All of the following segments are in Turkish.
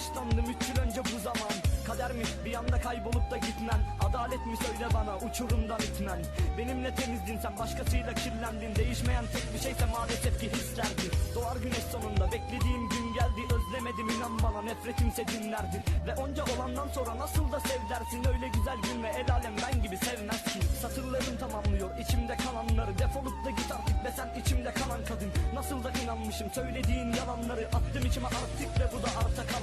yaşlandım üç yıl önce bu zaman. Kader mi? Bir anda kaybolup da gitmen Adalet mi? Söyle bana uçurumdan itmen Benimle temizdin sen başkasıyla kirlendin. Değişmeyen tek bir şeyse maalesef ki hislerdi. Doğar güneş sonunda beklediğim gün geldi. Özlemedim inan bana nefretimse dinlerdi Ve onca olandan sonra nasıl da sev dersin Öyle güzel gülme el alem ben gibi sevmez ki. Satırlarım tamamlıyor içimde kalanları. Defolup da git artık be sen içimde kalan kadın Nasıl da inanmışım. Söylediğin yalanları Attım içime artık ve bu da arta kalanları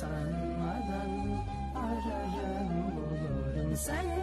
sanmadan ararım bulurum Sen